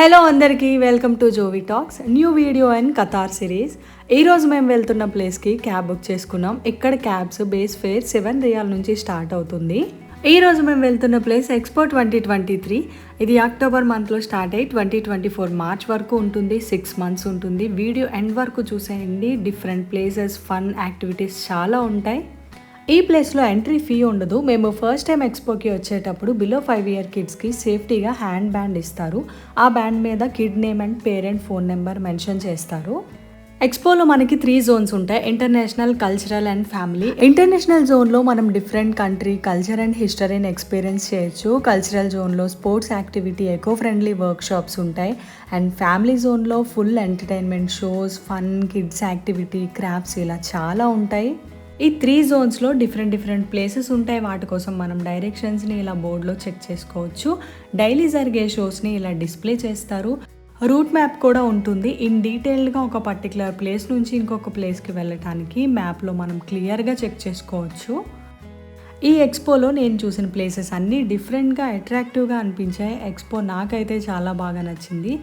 Hello అందరికీ welcome to Jovi talks new video and Qatar series ఈరోజు మేము వెళ్తున్న ప్లేస్కి క్యాబ్ బుక్ చేసుకున్నాం. ఇక్కడ cabs base fare seven riyal నుంచి స్టార్ట్ అవుతుంది. ఈ రోజు మేము వెళ్తున్న place expo twenty twenty three ఇది అక్టోబర్ మంత్లో స్టార్ట్ అయ్యి ట్వంటీ ట్వంటీ ఫోర్ మార్చ్ వరకు ఉంటుంది. సిక్స్ మంత్స్ ఉంటుంది. వీడియో ఎండ్ వరకు చూసేయండి. డిఫరెంట్ ప్లేసెస్ ఫన్ యాక్టివిటీస్ చాలా ఉంటాయి. ఈ ప్లేస్లో ఎంట్రీ ఫీ ఉండదు. మేము ఫస్ట్ టైం ఎక్స్పోకి వచ్చేటప్పుడు బిలో ఫైవ్ ఇయర్ కిడ్స్కి సేఫ్టీగా హ్యాండ్ బ్యాండ్ ఇస్తారు. ఆ బ్యాండ్ మీద kid name and parent phone number mention చేస్తారు. ఎక్స్పోలో మనకి త్రీ జోన్స్ ఉంటాయి. International cultural and family. International జోన్లో మనం డిఫరెంట్ కంట్రీ కల్చర్ అండ్ హిస్టరీని ఎక్స్పీరియన్స్ చేయొచ్చు. కల్చరల్ జోన్లో sports activity eco friendly workshops ఉంటాయి. అండ్ ఫ్యామిలీ జోన్లో full entertainment shows fun kids activity crafts ఇలా చాలా ఉంటాయి. ఈ త్రీ జోన్స్లో డిఫరెంట్ డిఫరెంట్ ప్లేసెస్ ఉంటాయి. వాటి కోసం మనం డైరెక్షన్స్ని ఇలా బోర్డులో చెక్ చేసుకోవచ్చు. డైలీ జరిగే షోస్ని ఇలా డిస్ప్లే చేస్తారు. రూట్ మ్యాప్ కూడా ఉంటుంది. ఇన్ డీటెయిల్డ్గా ఒక పర్టికులర్ ప్లేస్ నుంచి ఇంకొక ప్లేస్కి వెళ్ళటానికి మ్యాప్లో మనం క్లియర్గా చెక్ చేసుకోవచ్చు. ఈ ఎక్స్పోలో నేను చూసిన ప్లేసెస్ అన్నీ డిఫరెంట్గా అట్రాక్టివ్గా అనిపించాయి. ఎక్స్పో నాకైతే చాలా బాగా నచ్చింది.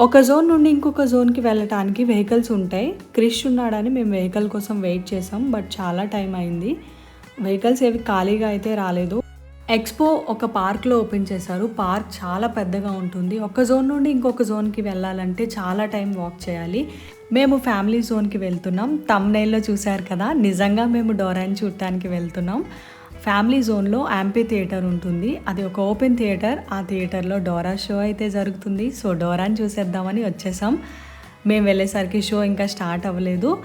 ఒక జోన్ నుండి ఇంకొక జోన్కి వెళ్ళటానికి వెహికల్స్ ఉంటాయి క్రిష్ ఉన్నాడని మేము వెహికల్ కోసం వెయిట్ చేసాం బట్ చాలా టైం అయింది. వెహికల్స్ ఏవి ఖాళీగా అయితే రాలేదు. ఎక్స్పో ఒక పార్క్లో ఓపెన్ చేశారు. పార్క్ చాలా పెద్దగా ఉంటుంది. ఒక జోన్ నుండి ఇంకొక జోన్కి వెళ్ళాలంటే చాలా టైం వాక్ చేయాలి. మేము ఫ్యామిలీ జోన్కి వెళ్తున్నాం. తమ్నైల్లో చూశారు కదా నిజంగా మేము డోరాని చూడటానికి వెళ్తున్నాం. ఫ్యామిలీ జోన్లో యాంపీ థియేటర్ ఉంటుంది. అది ఒక ఓపెన్ థియేటర్. ఆ థియేటర్లో డోరా షో అయితే జరుగుతుంది. సో డోరాని చూసేద్దామని వచ్చేసాం. మేము వెళ్ళేసరికి షో ఇంకా స్టార్ట్ అవ్వలేదు.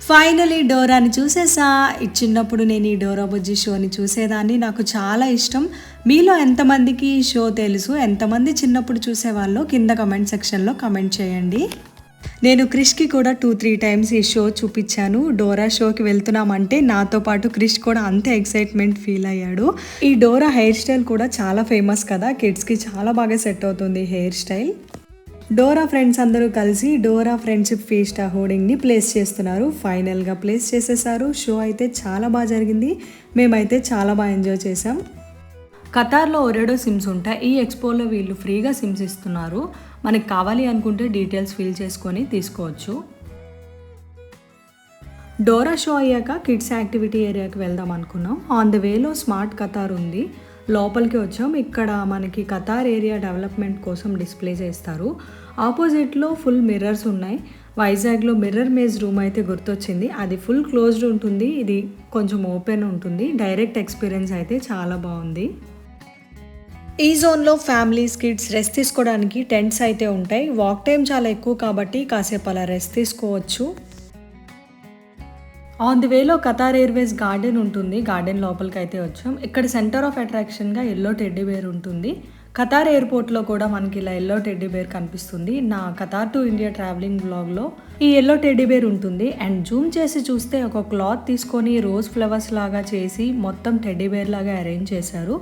ఫైనలీ డోరాని చూసేసా. ఈ చిన్నప్పుడు నేను ఈ డోరా బుజ్జి షోని చూసేదాన్ని. నాకు చాలా ఇష్టం. మీలో ఎంతమందికి ఈ షో తెలుసు? ఎంతమంది చిన్నప్పుడు చూసేవాళ్ళు కింద కమెంట్ సెక్షన్లో కమెంట్ చేయండి. నేను క్రిష్కి కూడా టూ త్రీ టైమ్స్ ఈ షో చూపించాను. డోరా షోకి వెళ్తున్నామంటే నాతో పాటు క్రిష్ కూడా అంతే ఎక్సైట్మెంట్ ఫీల్ అయ్యాడు. ఈ డోరా హెయిర్ స్టైల్ కూడా చాలా ఫేమస్ కదా. కిడ్స్కి చాలా బాగా సెట్ అవుతుంది హెయిర్ స్టైల్ డోరా ఫ్రెండ్స్ అందరూ కలిసి డోరా ఫ్రెండ్షిప్ ఫీస్ట్ హోర్డింగ్ని ప్లేస్ చేస్తున్నారు. ఫైనల్గా ప్లేస్ చేసేసారు. షో అయితే చాలా బాగా జరిగింది. మేమైతే చాలా బాగా ఎంజాయ్ చేసాం కతార్లో ఒరేడో సిమ్స్ ఉంటాయి. ఈ ఎక్స్పోలో వీళ్ళు ఫ్రీగా సిమ్స్ ఇస్తున్నారు. మనకి కావాలి అనుకుంటే డీటెయిల్స్ ఫిల్ చేసుకొని తీసుకోవచ్చు. డోరా షో అయ్యాక కిడ్స్ యాక్టివిటీ ఏరియాకి వెళ్దాం అనుకున్నాం. ఆన్ ద వేలో స్మార్ట్ కతార్ ఉంది. లోపలికి వచ్చాం. ఇక్కడ మనకి కతార్ ఏరియా డెవలప్మెంట్ కోసం డిస్ప్లే చేస్తారు. ఆపోజిట్లో ఫుల్ మిర్రర్స్ ఉన్నాయి. వైజాగ్లో మిర్రర్ మేజ్ రూమ్ అయితే గుర్తొచ్చింది. అది ఫుల్ క్లోజ్డ్ ఉంటుంది. ఇది కొంచెం ఓపెన్ ఉంటుంది. డైరెక్ట్ ఎక్స్పీరియన్స్ అయితే చాలా బాగుంది. ఈ జోన్లో ఫ్యామిలీస్ కిడ్స్ రెస్ట్ తీసుకోవడానికి టెంట్స్ అయితే ఉంటాయి. వాక్ టైం చాలా ఎక్కువ కాబట్టి కాసేపు అలా రెస్ట్ తీసుకోవచ్చు. ఆన్ ది వేలో కతార్ ఎయిర్వేస్ గార్డెన్ ఉంటుంది. గార్డెన్ లోపలికి అయితే వచ్చాం. ఇక్కడ సెంటర్ ఆఫ్ అట్రాక్షన్గా ఎల్లో టెడ్డీ బేర్ ఉంటుంది. కతార్ ఎయిర్పోర్ట్లో కూడా మనకి ఇలా ఎల్లో టెడ్డీ బేర్ కనిపిస్తుంది. నా కతార్ టు ఇండియా ట్రావెలింగ్ బ్లాగ్లో ఈ ఎల్లో టెడ్డీ బేర్ ఉంటుంది. అండ్ జూమ్ చేసి చూస్తే ఒక క్లాత్ తీసుకొని రోజ్ ఫ్లవర్స్ లాగా చేసి మొత్తం టెడ్డీ బేర్ లాగా అరేంజ్ చేశారు.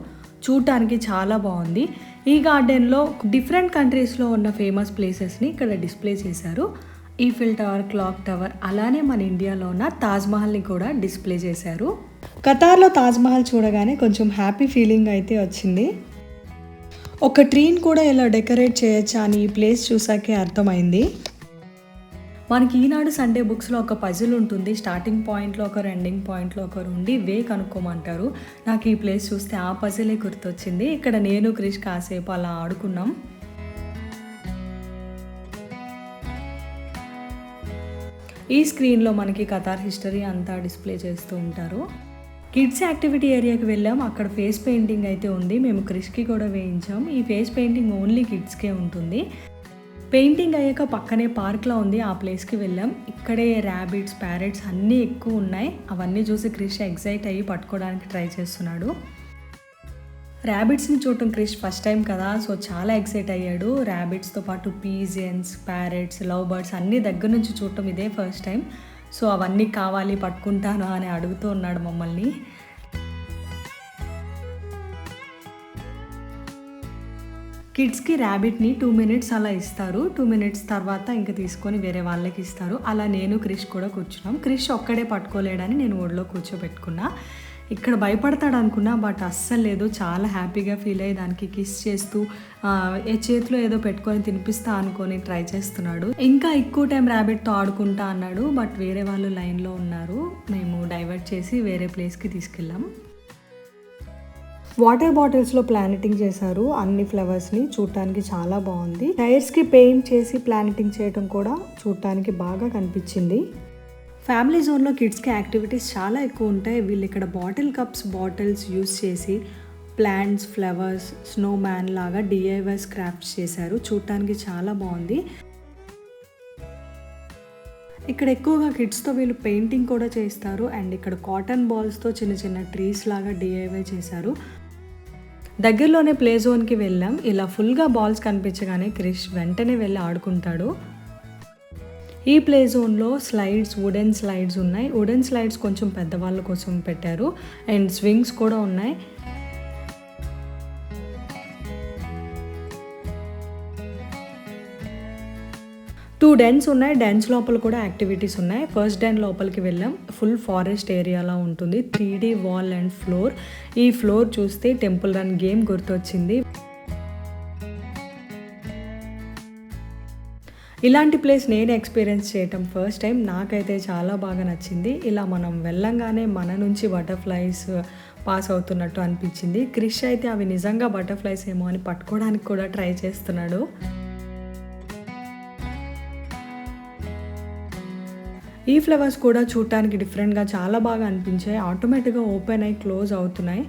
చూడటానికి చాలా బాగుంది. ఈ గార్డెన్లో డిఫరెంట్ కంట్రీస్లో ఉన్న ఫేమస్ ప్లేసెస్ని ఇక్కడ డిస్ప్లే చేశారు. ఈఫిల్ టవర్ క్లాక్ టవర్ అలానే మన ఇండియాలో ఉన్న తాజ్మహల్ని కూడా డిస్ప్లే చేశారు. కతార్లో తాజ్మహల్ చూడగానే కొంచెం హ్యాపీ ఫీలింగ్ అయితే వచ్చింది. ఒక ట్రీని కూడా ఇలా డెకరేట్ చేయొచ్చా అని ఈ ప్లేస్ చూసాకే అర్థమైంది. మనకి ఈనాడు సండే బుక్స్లో ఒక పజిల్ ఉంటుంది. స్టార్టింగ్ పాయింట్లో ఒకరు ఎండింగ్ పాయింట్లో ఒకరు ఉండి వే కనుక్కోమంటారు. నాకు ఈ ప్లేస్ చూస్తే ఆ పజిలే గుర్తొచ్చింది. ఇక్కడ నేను క్రిష్ కాసేపు అలా ఆడుకున్నాం. ఈ స్క్రీన్లో మనకి కతార్ హిస్టరీ అంతా డిస్ప్లే చేస్తూ ఉంటారు. కిడ్స్ యాక్టివిటీ ఏరియాకి వెళ్ళాం. అక్కడ ఫేస్ పెయింటింగ్ అయితే ఉంది. మేము క్రిష్కి కూడా వేయించాం. ఈ ఫేస్ పెయింటింగ్ ఓన్లీ కిడ్స్కే ఉంటుంది. పెయింటింగ్ అయ్యాక పక్కనే పార్క్లో ఉంది ఆ ప్లేస్కి వెళ్ళాం. ఇక్కడే ర్యాబిట్స్ ప్యారెట్స్ అన్నీ ఎక్కువ ఉన్నాయి. అవన్నీ చూసి క్రిష్ ఎగ్జైట్ అయ్యి పట్టుకోవడానికి ట్రై చేస్తున్నాడు. ర్యాబిట్స్ని చూడటం క్రిష్ ఫస్ట్ టైం కదా సో చాలా ఎక్సైట్ అయ్యాడు. ర్యాబిట్స్తో పాటు పీజియన్స్ ప్యారెట్స్ లవ్ బర్డ్స్ అన్నీ దగ్గర నుంచి చూడటం ఇదే ఫస్ట్ టైం. సో అవన్నీ కావాలి పట్టుకుంటాను అని అడుగుతూ ఉన్నాడు మమ్మల్ని. కిడ్స్కి ర్యాబిట్ని టూ మినిట్స్ అలా ఇస్తారు. టూ మినిట్స్ తర్వాత ఇంకా తీసుకొని వేరే వాళ్ళకి ఇస్తారు. అలా నేను క్రిష్ కూడా కూర్చున్నాం. క్రిష్ ఒక్కడే పట్టుకోలేడని నేను ఒడిలో కూర్చోబెట్టుకున్నా. ఇక్కడ భయపడతాడు అనుకున్నా బట్ అస్సలు లేదు. చాలా హ్యాపీగా ఫీల్ అయ్యి దానికి కిస్ చేస్తూ ఏ చేతిలో ఏదో పెట్టుకొని తినిపిస్తా అనుకొని ట్రై చేస్తున్నాడు. ఇంకా ఎక్కువ టైం ర్యాబిట్తో ఆడుకుంటా అన్నాడు. బట్ వేరే వాళ్ళు లైన్లో ఉన్నారు. మేము డైవర్ట్ చేసి వేరే ప్లేస్కి తీసుకెళ్ళాం. వాటర్ బాటిల్స్లో ప్లానెటింగ్ చేశారు. అన్ని ఫ్లవర్స్ని చూడటానికి చాలా బాగుంది. టైర్స్కి పెయింట్ చేసి ప్లానెటింగ్ చేయడం కూడా చూడటానికి బాగా కనిపించింది. ఫ్యామిలీ జోన్లో కిడ్స్కి యాక్టివిటీస్ చాలా ఎక్కువ ఉంటాయి. వీళ్ళు ఇక్కడ బాటిల్ కప్స్ బాటిల్స్ యూస్ చేసి ప్లాంట్స్ ఫ్లవర్స్ స్నో మ్యాన్ లాగా డిఐవైస్ క్రాఫ్ట్స్ చేశారు. చూడటానికి చాలా బాగుంది. ఇక్కడ ఎక్కువగా కిడ్స్తో వీళ్ళు పెయింటింగ్ కూడా చేస్తారు. అండ్ ఇక్కడ కాటన్ బాల్స్తో చిన్న చిన్న ట్రీస్ లాగా డిఐవై చేశారు. దగ్గరలోనే ప్లే జోన్కి వెళ్ళాం. ఇలా ఫుల్గా బాల్స్ కనిపించగానే క్రిష్ వెంటనే వెళ్ళి ఆడుకుంటాడు. ఈ ప్లే జోన్లో స్లైడ్స్ వుడెన్ స్లైడ్స్ ఉన్నాయి. వుడెన్ స్లైడ్స్ కొంచెం పెద్దవాళ్ళ కోసం పెట్టారు. అండ్ స్వింగ్స్ కూడా ఉన్నాయి. టూ డెన్స్ ఉన్నాయి. డెన్స్ లోపల కూడా యాక్టివిటీస్ ఉన్నాయి. ఫస్ట్ డెన్ లోపలికి వెళ్ళాం. ఫుల్ ఫారెస్ట్ ఏరియాలో ఉంటుంది. Three wall and floor. ఈ ఫ్లోర్ చూస్తే టెంపుల్ రన్ గేమ్ గుర్తొచ్చింది. ఇలాంటి ప్లేస్ నేను ఎక్స్పీరియన్స్ చేయటం ఫస్ట్ టైం. నాకైతే చాలా బాగా నచ్చింది. ఇలా మనం వెళ్ళంగానే మన నుంచి బటర్ఫ్లైస్ పాస్ అవుతున్నట్టు అనిపించింది. క్రిష్ అయితే అవి నిజంగా బటర్ఫ్లైస్ ఏమో అని పట్టుకోవడానికి కూడా ట్రై చేస్తున్నాడు. ఈ ఫ్లవర్స్ కూడా చూడటానికి డిఫరెంట్గా చాలా బాగా అనిపించాయి. ఆటోమేటిక్గా ఓపెన్ అయి క్లోజ్ అవుతున్నాయి.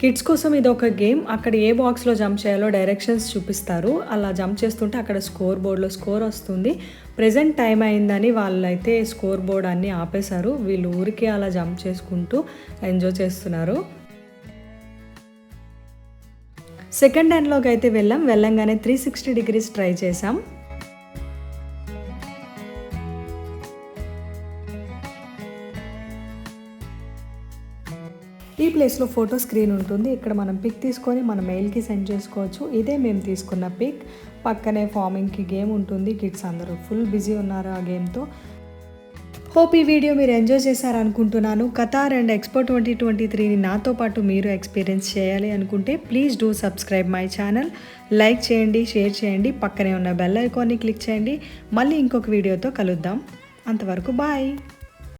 కిడ్స్ కోసం ఇది ఒక గేమ్. అక్కడ ఏ బాక్స్లో జంప్ చేయాలో డైరెక్షన్స్ చూపిస్తారు. అలా జంప్ చేస్తుంటే అక్కడ స్కోర్ బోర్డ్లో స్కోర్ వస్తుంది. ప్రజెంట్ టైం అయిందని వాళ్ళైతే స్కోర్ బోర్డ్ అన్నీ ఆపేశారు. వీళ్ళు ఊరికే అలా జంప్ చేసుకుంటూ ఎంజాయ్ చేస్తున్నారు. సెకండ్ హ్యాండ్లోకి అయితే వెళ్ళాం. వెళ్ళంగానే త్రీ సిక్స్టీ డిగ్రీస్ ట్రై చేసాం ఈ ప్లేస్లో ఫోటో స్క్రీన్ ఉంటుంది. ఇక్కడ మనం పిక్ తీసుకొని మన మెయిల్కి సెండ్ చేసుకోవచ్చు. ఇదే మేము తీసుకున్న పిక్ పక్కనే ఫార్మింగ్కి గేమ్ ఉంటుంది. కిడ్స్ అందరూ ఫుల్ బిజీ ఉన్నారు ఆ గేమ్తో హోప్ ఈ వీడియో మీరు enjoy చేశారనుకుంటున్నాను. Qatar and expo twenty twenty త్రీని నాతో పాటు మీరు ఎక్స్పీరియన్స్ చేయాలి అనుకుంటే please do subscribe my channel like చేయండి షేర్ చేయండి పక్కనే ఉన్న బెల్ ఐకాన్ని క్లిక్ చేయండి. మళ్ళీ ఇంకొక వీడియోతో కలుద్దాం. అంతవరకు బాయ్